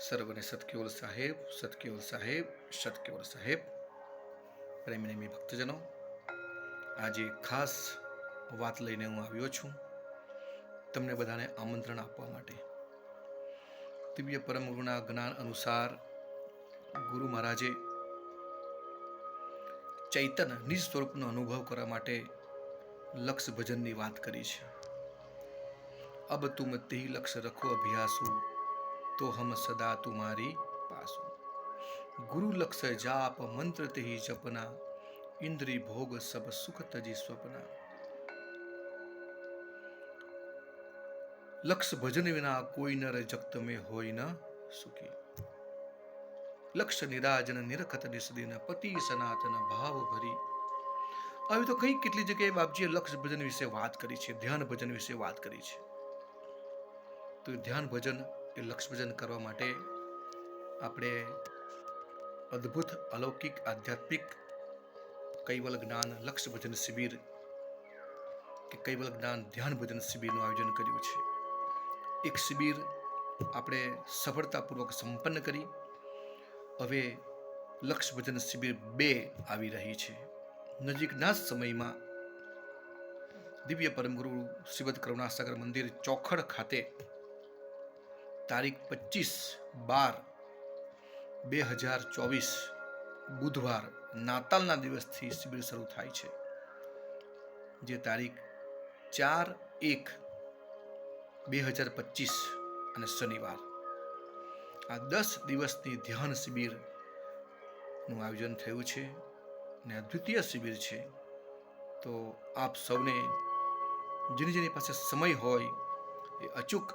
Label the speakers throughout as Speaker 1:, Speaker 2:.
Speaker 1: સર્વને સતકેવલ સાહેબ સતકેવલ સાહેબ સતકેવલ સાહેબ પ્રેમીનેમી ભક્તજનો આજે ખાસ વાત લઈને હું આવ્યો છું તમને બધાને આમંત્રણ આપવા માટે. દિવ્ય પરમ ગુરુના જ્ઞાન અનુસાર ગુરુ મહારાજે ચૈતન નિજ સ્વરૂપનો અનુભવ કરવા માટે લક્ષ ભજનની વાત કરી છે. અબ તુમ તે લક્ષ રખો અભ્યાસુ તો હમ સદા તુમારી પાસુ. ગુરુ લક્ષ જાપ મંત્ર તે જપના. इंद्री ભોગ સબ સુખ તજી સ્વપ્ના. લક્ષ ભજન વિના કોઈ નર જગત મેં હોય ન સુખી. લક્ષ નિરાજન નિરખત નિસદીન પતિ સનાતન ભાવ ભરી. આવી તો કઈ કેટલી જગ્યાએ બાપજીએ લક્ષ ભજન વિશે વાત કરી છે, ધ્યાન ભજન વિશે વાત કરી છે. તો ધ્યાન ભજન એ લક્ષ ભજન કરવા માટે આપણે અદ્ભુત અલૌકિક, આધ્યાત્મિક કૈવલ જ્ઞાન લક્ષ ભજન શિબિર કે કૈવલ જ્ઞાન ધ્યાન ભજન શિબિરનું આયોજન કર્યું છે. એક શિબિર આપણે સફળતાપૂર્વક સંપન્ન કરી. હવે લક્ષ ભજન શિબિર બે આવી રહી છે. નજીકના સમયમાં દિવ્ય પરમગુરુ શ્રીમદ કરુણાસાગર મંદિર ચોખડ ખાતે તારીખ પચીસ બાર બે હજાર ચોવીસ બુધવાર નાતાલના દિવસથી શિબિર શરૂ થાય છે. જે તારીખ ચાર એક બે હજાર પચીસ અને શનિવાર. આ દસ દિવસની ધ્યાન શિબિરનું આયોજન થયું છે ને અદ્વિતીય શિબિર છે. તો આપ સૌને જેની જેની પાસે સમય હોય એ અચૂક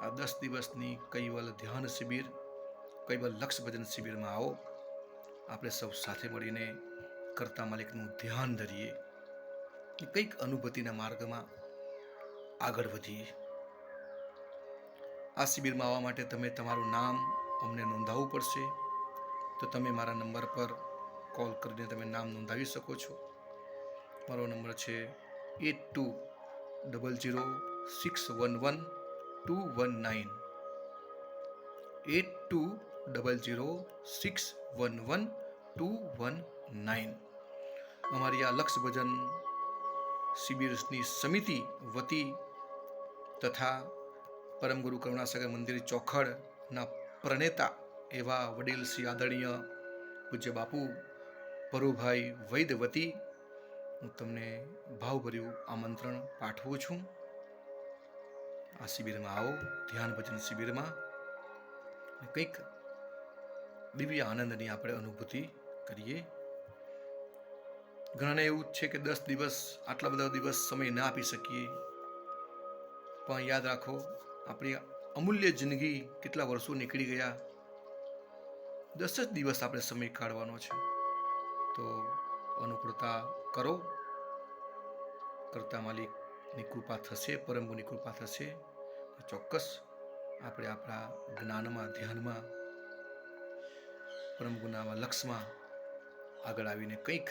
Speaker 1: આ દસ દિવસની કૈવલ ધ્યાન શિબિર, કૈવલ લક્ષ ભજન શિબિરમાં આવો. આપણે સૌ સાથે મળીને કરતા માલિકનું ધ્યાન ધરીએ કંઈક અનુભૂતિના માર્ગમાં આગળ વધીએ. આ શિબિરમાં આવવા માટે તમે તમારું નામ અમને નોંધાવવું પડશે. તો તમે મારા નંબર પર કોલ કરીને તમે નામ નોંધાવી શકો છો. મારો નંબર છે eight two double zero six one one two one nine eight two double zero six one one two one nine અમારી આ લક્ષ ભજન શિબિરની સમિતિ વતી તથા પરમગુરુ કરુણાસાગર મંદિર ચોખડના પ્રણેતા એવા વડીલ શ્રી આદરણીય પૂજ્ય બાપુ પરુભાઈ વૈદ વતી હું તમને ભાવભર્યું આમંત્રણ પાઠવું છું. આ શિબિરમાં આવો, ધ્યાન ભજન શિબિરમાં. કંઈક દિવ્ય આનંદની આપણે અનુભૂતિ કરીએ. ઘણાને એવું છે કે દસ દિવસ, આટલા બધા દિવસ સમય ના આપી શકીએ. પણ યાદ રાખો, આપણી અમૂલ્ય જિંદગી કેટલા વર્ષો નીકળી ગયા. દસ જ દિવસ આપણે સમય કાઢવાનો છે. તો અનુકૂળતા કરો. કરતા માલિકની કૃપા થશે પરમગુની કૃપા થશે. તો ચોક્કસ આપણે આપણા જ્ઞાનમાં, ધ્યાનમાં પરમગુનામાં લક્ષમાં આગળ આવીને કંઈક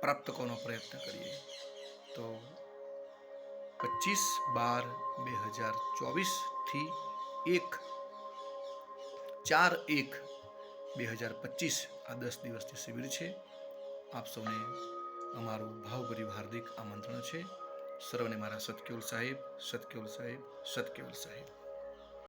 Speaker 1: પ્રાપ્ત કરવાનો પ્રયત્ન કરીએ. તો પચીસ બાર બે હજાર ચોવીસથી એક ચાર એક બે હજાર પચીસ આ દસ દિવસની શિબિર છે. આપ સૌને અમારું ભાવભર્યું હાર્દિક આમંત્રણ છે. સર્વને મારા સતકેવલ સાહેબ સતકેવલ સાહેબ સતકેવલ સાહેબ.